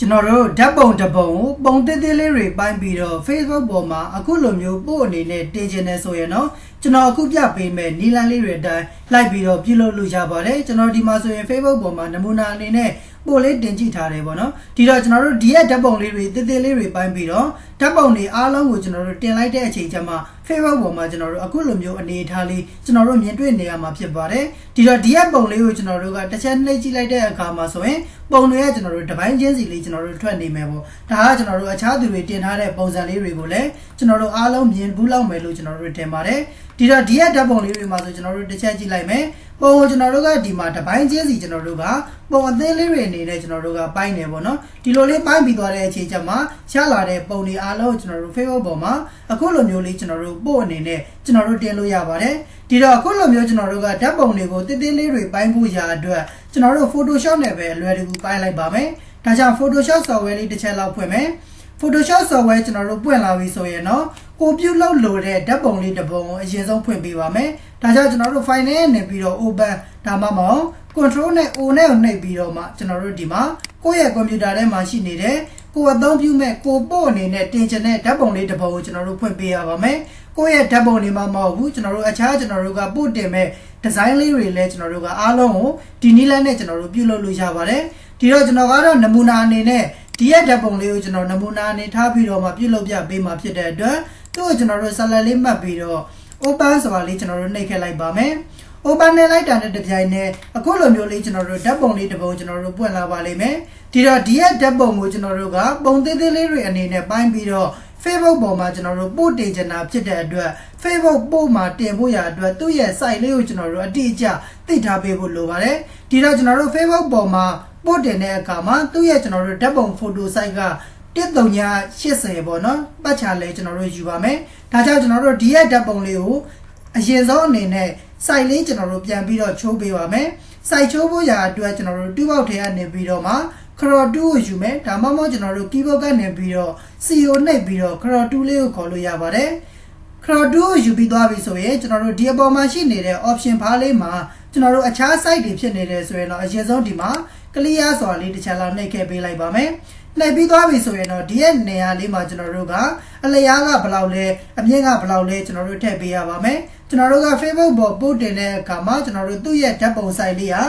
ကျွန်တော်တို့ဓာတ်ပုံတစ်ပုံကိုပုံသေးသေးလေးတွေပိုင်းပြီးတော့ Facebook ပေါ်မှာအခုလိုမျိုးပို့အနေနဲ့တင်ချင်တယ်ဆိုရင်တော့ကျွန်တော်အခုပြပေးမယ်နီလန်းလေးတွေအတိုင်းလိုက်ပြီးတော့ပြုလုပ်လို့ရပါတယ်ကျွန်တော်ဒီမှာဆိုရင် Facebook ပေါ်မှာနမူနာအနေနဲ့ ပို့လေးတင်ကြည့်ထားတယ်ပေါ့နော်ဒီတော့ကျွန်တော်တို့ဒီရဲ့ဓာတ်ပုံလေးတွေသေးသေးလေးတွေပိုင်းပြီးတော့ဓာတ်ပုံတွေအားလုံးကိုကျွန်တော်တို့တင်လိုက်တဲ့အချိန်ကျမှ Facebook ပေါ်မှာကျွန်တော်တို့အခုလိုမျိုးအနေအထားလေးကျွန်တော်တို့မြင်တွေ့နေရမှာဖြစ်ပါတယ်ဒီတော့ဒီရဲ့ပုံလေးကိုကျွန်တော်တို့ကတစ်ချက်နှိပ်ကြည့်လိုက်တဲ့အခါမှာဆိုရင်ပုံတွေကကျွန်တော်တို့တစ်ပိုင်းချင်းစီလေးကျွန်တော်တို့ထွက်နေမယ်ပေါ့ဒါကကျွန်တော်တို့အခြားသူတွေတင်ထားတဲ့ပုံစံလေးတွေကိုလည်းကျွန်တော်တို့အားလုံးမြင်ဘူးလောက်မယ်လို့ကျွန်တော်တို့ထင်ပါတယ် ဒီတော့ဒီရဲ့ဓာတ်ပုံလေးတွေမှာဆိုကျွန်တော်တို့တစ်ချက်ကြည့်လိုက်မယ်ပုံကိုကျွန်တော်တို့ကဒီမှာတစ်ပိုင်းချင်းစီကျွန်တော်တို့ကပုံအသေးလေးတွေအနေနဲ့ကျွန်တော်တို့ကပိုင်းနေပေါ့နော်ဒီလိုလေးပိုင်းပြီးသွားတဲ့အချိန်ကျမှရလာတဲ့ပုံတွေအားလုံးကျွန်တော်တို့ Facebook ပေါ်မှာအခုလိုမျိုးလေးကျွန်တော်တို့ပို့အနေနဲ့ကျွန်တော်တို့တင်လို့ရပါတယ်ဒီတော့အခုလိုမျိုးကျွန်တော်တို့ကဓာတ်ပုံတွေကိုတိတိလေးတွေပိုင်းဖို့ရာအတွက်ကျွန်တော်တို့ Photoshop နဲ့ပဲအလွယ်တကူပိုင်းလိုက်ပါမယ်ဒါကြောင့် Photoshop software လေးတစ်ချက်လောက်ဖွင့်မယ် Photoshop software ကျွန်တော်တို့ပွင့်လာပြီဆိုရင်တော့ကိုပြုတ်လောက်လို့တဲ့ဓာတ်ပုံလေးတစ်ပုံအရင်ဆုံးဖွင့်ပေးပါမယ်။ဒါကြောင့်ကျွန်တော်တို့ file နဲ့နေပြီးတော့ open ဒါမှမဟုတ် control နဲ့ o နဲ့ကိုနှိပ်ပြီးတော့မှကျွန်တော်တို့ဒီမှာကိုယ့်ရဲ့ကွန်ပျူတာထဲမှာရှိနေတဲ့ကိုယ်အသုံးပြုမဲ့ကိုပို့အနေနဲ့တင်ချင်တဲ့ဓာတ်ပုံလေးတစ်ပုံကိုကျွန်တော်တို့ဖွင့်ပေးရပါမယ်။ကိုယ့်ရဲ့ဓာတ်ပုံတွေမှာမဟုတ်ဘူးကျွန်တော်တို့အခြားကျွန်တော်တို့ကပို့တင်မဲ့ဒီဇိုင်းလေးတွေလည်းကျွန်တော်တို့ကအားလုံးကိုဒီနည်းလမ်းနဲ့ကျွန်တော်တို့ပြုလုပ်လို့ရပါတယ်။ဒီတော့ကျွန်တော်ကတော့နမူနာအနေနဲ့ ဒီရဲ့ဓာတ်ပုံလေးကိုကျွန်တော်နမူနာအနေထားပြီးတော့မှပြုလုပ်ပြပေးမှာဖြစ်တဲ့အတွက်သူ့ကိုကျွန်တော်တို့ဆက်လက်လေးမှတ်ပြီးတော့ open ဆိုတာလေးကျွန်တော်တို့နှိပ်ခဲ့လိုက်ပါမယ်။ open နဲ့လိုက်တာနဲ့တပြိုင်နက်အခုလိုမျိုးလေးကျွန်တော်တို့ဓာတ်ပုံလေးတစ်ပုံကျွန်တော်တို့ပွင့်လာပါလိမ့်မယ်။ဒီတော့ဒီရဲ့ဓာတ်ပုံကိုကျွန်တော်တို့ကပုံသေးသေးလေးတွေအနေနဲ့ပိုင်းပြီးတော့ Facebook ပေါ်မှာကျွန်တော်တို့ပို့တင်ချင်တာဖြစ်တဲ့အတွက် Facebook ပို့မှာတင်ဖို့ရအတွက်သူ့ရဲ့ site လေးကိုကျွန်တော်တို့အတိအကျ သိထားပေးဖို့လိုပါတယ်။ဒီတော့ကျွန်တော်တို့ Facebook ပေါ်မှာပို့တင်တဲ့အခါမှာသူ့ရဲ့ကျွန်တော်တို့ဓာတ်ပုံ photo site က1380ပေါ့နော်ပတ်ချာလဲကျွန်တော်တို့ယူပါမယ်ဒါကြောင့်ကျွန်တော်တို့ဒီရဲ့ဓာတ်ပုံလေးကိုအရင်ဆုံးအနေနဲ့ site လေးကျွန်တော်တို့ပြန်ပြီးတော့ချိုးပေးပါမယ် site ချိုးဖို့ရာအတွက်ကျွန်တော်တို့တူပေါက်ထဲကနေပြီးတော့မှ crop 2ကိုယူမယ်ဒါမှမဟုတ်ကျွန်တော်တို့ keyboard ကနေပြီးတော့ CO နှိပ်ပြီးတော့ crop 2လေးကိုခေါ်လို့ရပါတယ် crop 2ကိုယူပြီးသွားပြီဆိုရင်ကျွန်တော်တို့ဒီအပေါ်မှာရှိနေတဲ့ option bar လေးမှာ ကျွန်တော်တို့အခြား site တွေဖြစ်နေတယ်ဆိုရင်တော့အရင်ဆုံးဒီမှာ clear ဆိုတာလေးတစ်ချက်လောက်နှိပ်ခဲ့ပေးလိုက်ပါမယ်နှိပ်ပြီးသွားပြီဆိုရင်တော့ဒီရဲ့နေရာလေးမှာကျွန်တော်တို့ကအလျားကဘယ်လောက်လဲအမြင့်ကဘယ်လောက်လဲကျွန်တော်တို့ထည့်ပေးရပါမယ်ကျွန်တော်တို့က Facebook ပေါ်ပို့တင်တဲ့အခါမှာကျွန်တော်တို့သူ့ရဲ့ဓာတ်ပုံ site လေးဟာ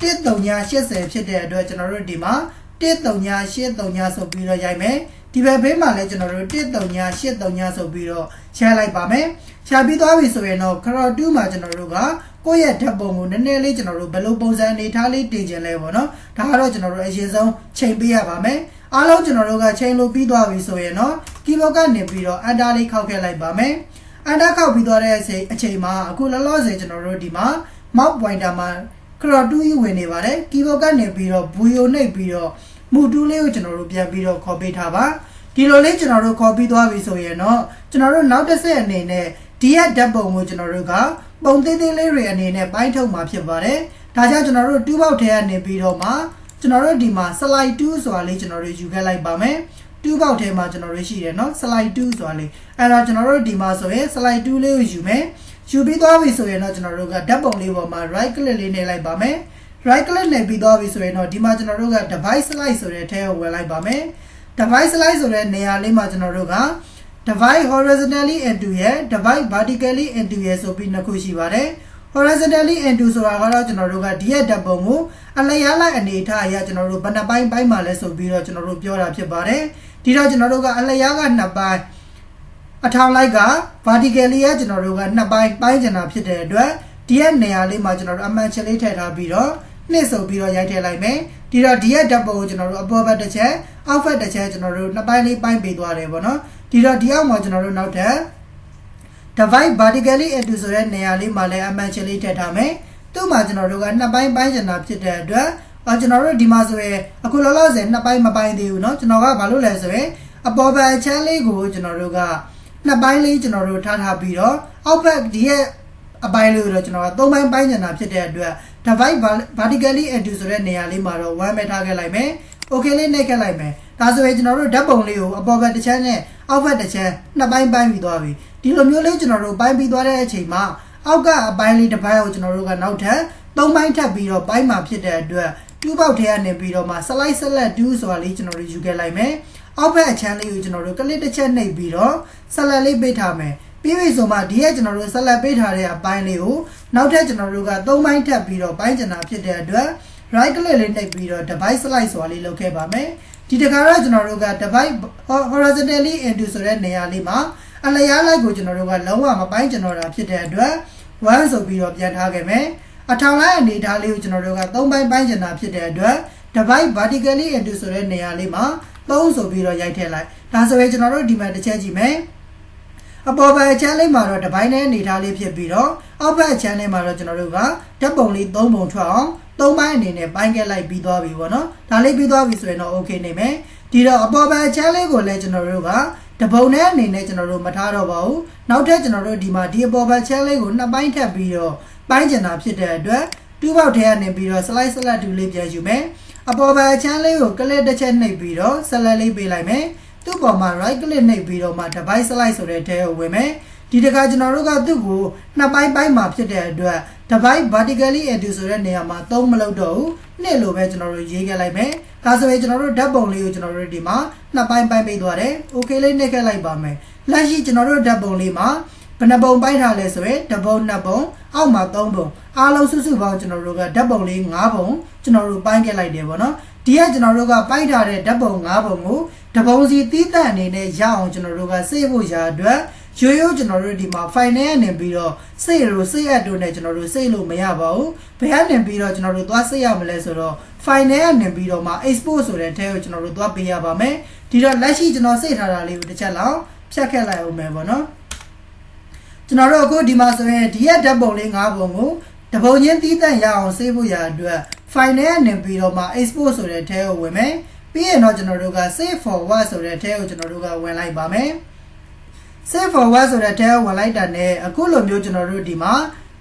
1380ဖြစ်တဲ့အတွက်ကျွန်တော်တို့ဒီမှာ1383ဆိုပြီးတော့ရိုက်မယ်ဒီဘက်ဘေးမှာလည်းကျွန်တော်တို့1383ဆိုပြီးတော့ရှာလိုက်ပါမယ်ရှာပြီးသွားပြီဆိုရင်တော့ crowd 2မှာကျွန်တော်တို့က ကိုယ့်ရဲ့ဓာတ်ပုံကိုနည်းနည်းလေးကျွန်တော်တို့ဘယ်လိုပုံစံအနေထားလေးတင်ခြင်းလဲပေါ့နော်ဒါကတော့ကျွန်တော်တို့အရင်ဆုံးချိန်ပေးရပါမယ်အားလုံးကျွန်တော်တို့ကချိန်လို့ပြီးသွားပြီဆိုရင်တော့ keyboard ကနေပြီးတော့ enter လေးခောက်ခဲ့လိုက်ပါမယ် enter ခောက်ပြီးသွားတဲ့အချိန်အချိန်မှာအခုလောလောဆယ်ကျွန်တော်တို့ဒီမှာ mouse pointer မှာ crop 2ဝင်နေပါတယ် keyboard ကနေပြီးတော့ view နှိပ်ပြီးတော့မူတူးလေးကိုကျွန်တော်တို့ပြန်ပြီးတော့ခေါ်ပေးထားပါဒီလိုလေးကျွန်တော်တို့ခေါ်ပြီးသွားပြီဆိုရင်တော့ကျွန်တော်တို့နောက်တစ်ဆက်အနေနဲ့ဒီရဲ့ဓာတ်ပုံကိုကျွန်တော်တို့က ပုံသေးသေးလေးတွေအနေနဲ့ပိုင်းထုတ်မှာဖြစ်ပါတယ်။ဒါကြောင့်ကျွန်တော်တို့2ပေါက်ထဲကနေပြီးတော့မှကျွန်တော်တို့ဒီမှာ slide 2ဆိုတာလေးကျွန်တော်တို့ယူခဲ့လိုက်ပါမယ်။2ပေါက်ထဲမှာကျွန်တော်တို့ရှိတယ်နော် slide 2ဆိုတာလေးအဲ့တော့ကျွန်တော်တို့ဒီမှာဆိုရင် slide 2လေးကိုယူမယ်ယူပြီးသွားပြီဆိုရင်တော့ကျွန်တော်တို့ကဓာတ်ပုံလေးပေါ်မှာ right click လေးနှိပ်လိုက်ပါမယ် right click နှိပ်ပြီးသွားပြီဆိုရင်တော့ဒီမှာကျွန်တော်တို့က device slide ဆိုတဲ့အထဲကိုဝင်လိုက်ပါမယ် device slide ဆိုတဲ့နေရာလေးမှာကျွန်တော်တို့က divide horizontally into ရဲ့ divide vertically into ရဲ့ဆိုပြီးနှစ်ခုရှိပါတယ် horizontally into ဆိုတာကတော့ကျွန်တော်တို့ကဒီရဲ့ဓာတ်ပုံကိုအလျားလိုက်အနေထားအရကျွန်တော်တို့ဘယ်နှပိုင်းပိုင်းမှာလဲဆိုပြီးတော့ကျွန်တော်တို့ပြောတာဖြစ်ပါတယ်ဒီတော့ကျွန်တော်တို့ကအလျားကနှစ်ပိုင်းအထောင်လိုက်က vertically ကကျွန်တော်တို့ကနှစ်ပိုင်းပိုင်းကျင်တာဖြစ်တဲ့အတွက်ဒီရဲ့နေရာလေးမှာကျွန်တော်တို့အမှန်ချလေးထည့်ထားပြီးတော့နှစ်စုပ်ပြီးတော့ရိုက်ထည့်လိုက်မယ် ဒီတော့ဒီရဲ့ဓာတ်ပုံကိုကျွန်တော်တို့အပေါ်ဘက်တစ်ချက်အောက်ဘက်တစ်ချက်ကျွန်တော်တို့နှစ်ပိုင်းလေးပိုင်းပေးသွားတယ်ပေါ့နော်ဒီတော့ဒီအောက်မှာကျွန်တော်တို့နောက်ထပ် divide vertically into ဆိုတဲ့နေရာလေးမှာလည်းအမှန်ချလေးထည့်ထားမယ်သူ့မှာကျွန်တော်တို့ကနှစ်ပိုင်းပိုင်းကျင်တာဖြစ်တဲ့အတွက်အော်ကျွန်တော်တို့ဒီမှာဆိုရင်အခုလောလောဆယ်နှစ်ပိုင်းမပိုင်းသေးဘူးเนาะကျွန်တော်ကဘာလို့လဲဆိုရင်အပေါ်ဘက်အချမ်းလေးကိုကျွန်တော်တို့ကနှစ်ပိုင်းလေးကျွန်တော်တို့ထားထားပြီးတော့အောက်ဘက်ဒီရဲ့ အပိုင်းလေးကိုတော့ကျွန်တော်ကသုံးပိုင်းပိုင်းကျင်တာဖြစ်တဲ့အတွက် divide vertically into ဆိုတဲ့နေရာလေးမှာတော့1ပဲထားခဲ့လိုက်မယ် okay လေးနှိပ်ခဲ့လိုက်မယ်ဒါဆိုရင်ကျွန်တော်တို့ဓာတ်ပုံလေးကိုအပေါ်ဘက်တစ်ချမ်းနဲ့အောက်ဘက်တစ်ချမ်းနှစ်ပိုင်းပိုင်းပြီးသွားပြီဒီလိုမျိုးလေးကျွန်တော်တို့ပိုင်းပြီးသွားတဲ့အချိန်မှာအောက်ကအပိုင်းလေးတစ်ပိုင်းကိုကျွန်တော်တို့ကနောက်ထပ်သုံးပိုင်းထပ်ပြီးတော့ပိုင်းမှာဖြစ်တဲ့အတွက်တတူးပေါက်ထဲကနေပြီးတော့မှ slide select 2ဆိုတာလေးကျွန်တော်တို့ယူခဲ့လိုက်မယ်အောက်ဘက်အချမ်းလေးကိုကျွန်တော်တို့ကလစ်တစ်ချက်နှိပ်ပြီးတော့ select လေးပေးထားမယ် ပြီးပြီဆိုမှဒီကကျွန်တော်တို့ select ပေးထားတဲ့အပိုင်းလေးကိုနောက်ထပ်ကျွန်တော်တို့က3ပိုင်းထပ်ပြီးတော့ပိုင်းကျန်တာဖြစ်တဲ့အတွက် right click လေးနှိပ်ပြီးတော့ device slide ဆိုတာလေးလုပ်ခဲ့ပါမယ်ဒီတခါတော့ကျွန်တော်တို့က device horizontally into ဆိုတဲ့နေရာလေးမှာအလျားလိုက်ကိုကျွန်တော်တို့ကလုံးဝမပိုင်းကျင်တော့တာဖြစ်တဲ့အတွက်1ဆိုပြီးတော့ပြန်ထားခဲ့မယ်အထောင်လိုက်အနေထားလေးကိုကျွန်တော်တို့က3ပိုင်းပိုင်းကျင်တာဖြစ်တဲ့အတွက် device vertically into ဆိုတဲ့နေရာလေးမှာ3ဆိုပြီးတော့ရိုက်ထည့်လိုက်ဒါဆိုရင်ကျွန်တော်တို့ဒီမှာတစ်ချက်ကြည့်မယ် အပေါ်ဘက်အချမ်းလေးမှာတော့ဒီဘိုင်းနဲ့အနေထားလေးဖြစ်ပြီးတော့အောက်ဘက်အချမ်းလေးမှာတော့ကျွန်တော်တို့ကဓာတ်ပုံလေး၃ပုံထွက်အောင်၃ပိုင်းအနေနဲ့ပိုင်းခဲ့လိုက်ပြီးသွားပြီပေါ့နော်ဒါလေးပြီးသွားပြီဆိုရင်တော့ okay နေမယ်ဒီတော့အပေါ်ဘက်အချမ်းလေးကိုလည်းကျွန်တော်တို့ကတပုံနဲ့အနေနဲ့ကျွန်တော်တို့မထားတော့ပါဘူးနောက်ထပ်ကျွန်တော်တို့ဒီမှာဒီအပေါ်ဘက်ချမ်းလေးကိုနှစ်ပိုင်းထပ်ပြီးတော့ပိုင်းကျင်တာဖြစ်တဲ့အတွက်တူးပေါက်ထဲကနေပြီးတော့ slide slide တူလေးပြန်ယူမယ်အပေါ်ဘက်ချမ်းလေးကိုကလစ်တစ်ချက်နှိပ်ပြီးတော့ select လေးပေးလိုက်မယ် သူ့ပေါ်မှာ right click နှိပ်ပြီးတော့မှ device slide ဆိုတဲ့ထဲကိုဝင်မယ်ဒီတခါကျွန်တော်တို့ကသူ့ကိုနှစ်ပိုင်းပိုင်းမှာဖြစ်တဲ့အတွက် device vertically into ဆိုတဲ့နေရာမှာသုံးမလုပ်တော့ဘူးနှစ်လိုပဲကျွန်တော်တို့ရေးခဲ့လိုက်မယ်ဒါဆိုရင်ကျွန်တော်တို့ဓာတ်ပုံလေးကိုကျွန်တော်တို့ဒီမှာနှစ်ပိုင်းပိုင်းပေးသွားတယ် okay လေးနှိပ်ခဲ့လိုက်ပါမယ်လက်ရှိကျွန်တော်တို့ဓာတ်ပုံလေးမှာဘယ်နှပုံပိုင်းထားလဲဆိုရင်တစ်ပုံနှစ်ပုံအောက်မှာသုံးပုံအားလုံးစုစုပေါင်းကျွန်တော်တို့ကဓာတ်ပုံလေး၅ပုံကျွန်တော်တို့ပိုင်းခဲ့လိုက်တယ်ပေါ့နော်ဒီကကျွန်တော်တို့ကပိုင်းထားတဲ့ဓာတ်ပုံ၅ပုံကို တပုံစီတီးတန့်အနေနဲ့ရအောင်ကျွန်တော်တို့ကစေ့ဖို့ရာအတွက်ရိုးရိုးကျွန်တော်တို့ဒီမှာ file နဲ့နေပြီးတော့စိတ်လို့စိတ်အပ်တို့နဲ့ကျွန်တော်တို့စိတ်လို့မရပါဘူးဘယ်ကနေပြီးတော့ကျွန်တော်တို့သွားစိတ်ရမလဲဆိုတော့ file နဲ့နေပြီးတော့မှ export ဆိုတဲ့ထဲကိုကျွန်တော်တို့သွားပေးရပါမယ်ဒီတော့လက်ရှိကျွန်တော်စိတ်ထားတာလေးကိုတစ်ချက်လောက်ဖြတ်ခဲ့လိုက်အောင်မယ်ပေါ့နော်ကျွန်တော်တို့အခုဒီမှာဆိုရင်ဒီရဲ့ဓာတ်ပုံလေး၅ပုံကိုတပုံချင်းတီးတန့်ရအောင်စေးဖို့ရအတွက် file နဲ့နေပြီးတော့မှ export ဆိုတဲ့ထဲကိုဝင်မယ် ပြီးရင်တော့ကျွန်တော်တို့က save forward ဆိုတဲ့ထဲကိုကျွန်တော်တို့ကဝင်လိုက်ပါမယ် save forward ဆိုတဲ့ထဲကိုဝင်လိုက်တာနဲ့အခုလိုမျိုးကျွန်တော်တို့ဒီမှာ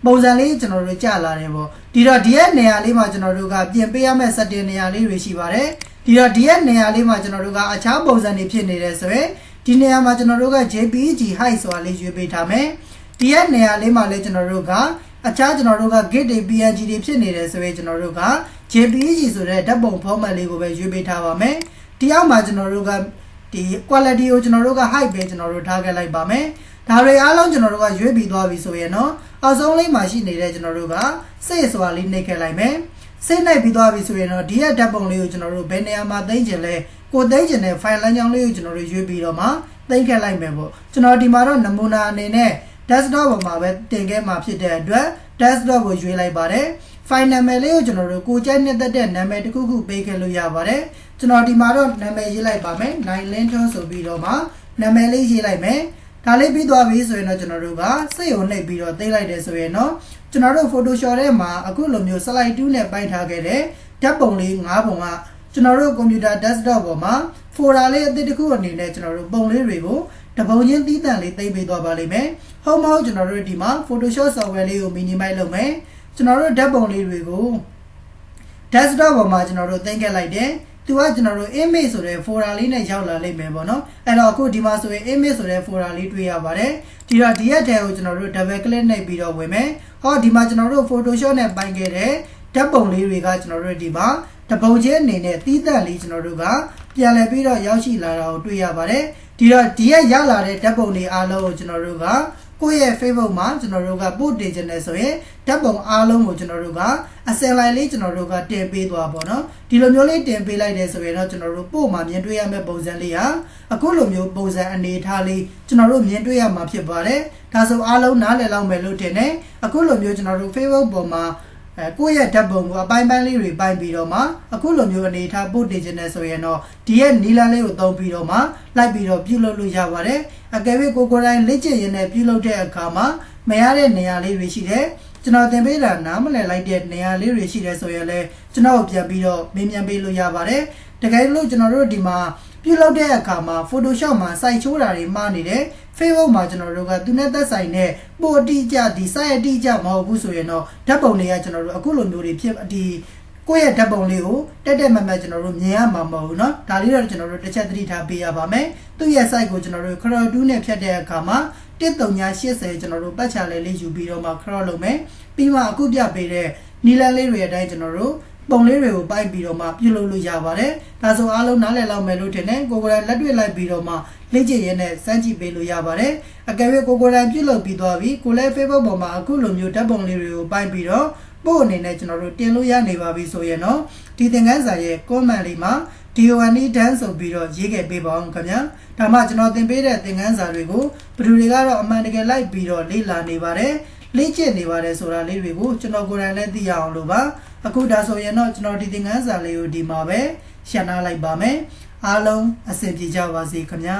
ပုံစံလေးကျွန်တော်တို့ကြာလာတယ်ပေါ့ဒီတော့ဒီရဲ့နေရာလေးမှာကျွန်တော်တို့ကပြင်ပေးရမယ့် setting နေရာလေးတွေရှိပါတယ်ဒီတော့ဒီရဲ့နေရာလေးမှာကျွန်တော်တို့ကအခြားပုံစံတွေဖြစ်နေတယ်ဆိုရင်ဒီနေရာမှာကျွန်တော်တို့က JPEG height ဆိုတာလေးရွေးပေးထားမယ်ဒီရဲ့နေရာလေးမှာလည်းကျွန်တော်တို့ကအခြားကျွန်တော်တို့က git တွေ png တွေဖြစ်နေတယ်ဆိုရင်ကျွန်တော်တို့က JPEG ဆိုတဲ့ဓာတ်ပုံ format လေးကိုပဲရွေးပေးထားပါမယ်ဒီအောက်မှာကျွန်တော်တို့ကဒီ quality ကိုကျွန်တော်တို့က height ပဲကျွန်တော်တို့ထားခဲ့လိုက်ပါမယ်ဒါတွေအားလုံးကျွန်တော်တို့ကရွေးပြီးသွားပြီဆိုရင်တော့အောက်ဆုံးလေးမှာရှိနေတဲ့ကျွန်တော်တို့ကစိတ်ဆိုတာလေးနှိပ်ခဲ့လိုက်မယ်စိတ်နှိပ်ပြီးသွားပြီဆိုရင်တော့ဒီရဲ့ဓာတ်ပုံလေးကိုကျွန်တော်တို့ဘယ်နေရာမှာသိမ်းကျင်လဲကိုသိမ်းကျင်တဲ့ file လမ်းကြောင်းလေးကိုကျွန်တော်တို့ရွေးပြီးတော့မှသိမ်းခဲ့လိုက်မယ်ပေါ့ကျွန်တော်ဒီမှာတော့နမူနာအနေနဲ့ desktop ပေါ်မှာပဲတင်ခဲ့မှာဖြစ်တဲ့အတွက် desktop ကိုရွေးလိုက်ပါတယ် file နာမည်လေးကိုကျွန်တော်တို့ကိုကြိုက်နှစ်သက်တဲ့နာမည်တစ်ခုခုပေးခဲ့လို့ရပါတယ်ကျွန်တော်ဒီမှာတော့နာမည်ရေးလိုက်ပါမယ် nine lantern ဆိုပြီးတော့မှနာမည်လေးရေးလိုက်မယ်ဒါလေးပြီးသွားပြီဆိုရင်တော့ကျွန်တော်တို့ကစိတ်ကိုနှိပ်ပြီးတော့သိလိုက်တယ်ဆိုရင်တော့ကျွန်တော်တို့ Photoshop ထဲမှာအခုလိုမျိုး slide 2နဲ့ပိုက်ထားခဲ့တဲ့ဓာတ်ပုံလေး၅ပုံကကျွန်တော်တို့ computer desktop ပေါ်မှာ folder လေးအသစ်တစ်ခုအနေနဲ့ကျွန်တော်တို့ပုံလေးတွေကိုတပုံချင်းသီးသန့်လေးသိမ်းပေးသွားပါလိမ့်မယ်။ home မဟုတ်ကျွန်တော်တို့ဒီမှာ Photoshop software လေးကို minimize လုပ်မယ်။ ကျွန်တော်တို့ဓာတ်ပုံလေးတွေကို desktop ပေါ်မှာကျွန်တော်တို့သိမ်းခဲ့လိုက်တယ်။သူကကျွန်တော်တို့ image ဆိုတဲ့ folder လေးနဲ့ရောက်လာလိမ့်မယ်ပေါ့နော်။အဲ့တော့အခုဒီမှာဆိုရင် image ဆိုတဲ့ folder လေးတွေ့ရပါတယ်။ဒီတော့ဒီရက်ထဲကိုကျွန်တော်တို့ double click နှိပ်ပြီးတော့ဝင်မယ်။ဟောဒီမှာကျွန်တော်တို့ Photoshop နဲ့ပိုင်ခဲ့တဲ့ဓာတ်ပုံလေးတွေကကျွန်တော်တို့ဒီမှာတပုံချင်းအနေနဲ့တီးသန့်လေးကျွန်တော်တို့ကပြန်လည်ပြီးတော့ရောက်ရှိလာတာကိုတွေ့ရပါတယ်ဒီတော့ဒီရက်ရလာတဲ့ဓာတ်ပုံတွေအားလုံးကိုကျွန်တော်တို့က ကိုယ့်ရဲ့ Facebook မှာကျွန်တော်တို့ကပို့တင်ခြင်းနဲ့ဆိုရင်ဓာတ်ပုံအားလုံးကိုကျွန်တော်တို့ကအစင်လိုက်လေးကျွန်တော်တို့ကတင်ပေးသွားပါတော့ဒီလိုမျိုးလေးတင်ပေးလိုက်တယ်ဆိုရင်တော့ကျွန်တော်တို့ပို့မှာမြင်တွေ့ရမယ့်ပုံစံလေးဟာအခုလိုမျိုးပုံစံအနေထားလေးကျွန်တော်တို့မြင်တွေ့ရမှာဖြစ်ပါတယ်ဒါဆိုအားလုံးနားလည်လောက်မယ်လို့တင်တယ်အခုလိုမျိုးကျွန်တော်တို့ Facebook ပေါ်မှာ အဲကိုယ့်ရဲ့ဓာတ်ပုံကိုအပိုင်းပိုင်းလေးတွေပိုင်းပြီးတော့မှအခုလိုမျိုးအနေထားပို့တင်ခြင်းနဲ့ဆိုရင်တော့ဒီရဲ့နီလာလေးကိုသုံးပြီးတော့မှလိုက်ပြီးတော့ပြုလုပ်လို့ရပါတယ်အကယ်၍ကိုကိုယ်တိုင်လက်ကျင့်ရင်းနဲ့ပြုလုပ်တဲ့အခါမှာမရတဲ့နေရာလေးတွေရှိတယ်ကျွန်တော်သင်ပေးတာနားမလည်လိုက်တဲ့နေရာလေးတွေရှိတယ်ဆိုရင်လည်းကျွန်တော်ပြန်ပြီးတော့မေးမြန်းပေးလို့ရပါတယ်တကယ်လို့ကျွန်တော်တို့ဒီမှာပြုလုပ်တဲ့အခါမှာ Photoshop မှာစိုက်ချိုးတာတွေမှားနေတယ် Facebook မှာကျွန်တော်တို့ကသူနဲ့သက်ဆိုင်တဲ့ပို့အတိအကျဒီ site အတိအကျမဟုတ်ဘူးဆိုရင်တော့ဓာတ်ပုံတွေကကျွန်တော်တို့အခုလိုမျိုးတွေဖြစ်ဒီကိုယ့်ရဲ့ဓာတ်ပုံလေးကိုတက်တက်မတ်မတ်ကျွန်တော်တို့မြင်ရမှာမဟုတ်ဘူးเนาะဒါလေးတော့ကျွန်တော်တို့တစ်ချက်သတိထားပေးရပါမယ်သူ့ရဲ့ site ကိုကျွန်တော်တို့ crop 2နဲ့ဖြတ်တဲ့အခါမှာ1380ကျွန်တော်တို့ပတ်ချလဲလေးယူပြီးတော့မှ crop လုပ်မယ်ပြီးမှအခုပြပေးတဲ့နီလန်လေးတွေအတိုင်းကျွန်တော်တို့ ပုံလေးတွေကိုပိုက်ပြီးတော့မှပြုလုပ်လို့ရပါတယ်ဒါဆိုအားလုံးနားလည်လောက်မယ်လို့ထင်တယ်ကိုကိုယ်တိုင်လက်တွေ့လိုက်ပြီးတော့မှလေ့ကျင့်ရင်းနဲ့စမ်းကြည့်ပေးလို့ရပါတယ်အကယ်၍ကိုကိုယ်တိုင်ပြုလုပ်ပြီးသွားပြီကိုလည်း Facebook ပေါ်မှာအခုလိုမျိုးဓာတ်ပုံလေးတွေကိုပိုက်ပြီးတော့ပို့အနေနဲ့ကျွန်တော်တို့တင်လို့ရနေပါပြီဆိုရင်တော့ဒီသင်ခန်းစာရဲ့ comment လေးမှာ DONE dance ဆိုပြီးတော့ရေးခဲ့ပေးပါအောင်ခင်ဗျာဒါမှကျွန်တော်သင်ပေးတဲ့သင်ခန်းစာတွေကိုဘယ်သူတွေကတော့အမှန်တကယ်လိုက်ပြီးတော့လေ့လာနေပါတယ် လေ့ကျင့်နေပါတယ်ဆိုတာလေးတွေကိုကျွန်တော်ကိုယ်တိုင်လည်းသိရအောင်လို့ပါအခုဒါဆိုရင်တော့ကျွန်တော်ဒီသင်ခန်းစာလေးကိုဒီမှာပဲရှင်းထားလိုက်ပါမယ်အားလုံးအဆင်ပြေကြပါစေခင်ဗျာ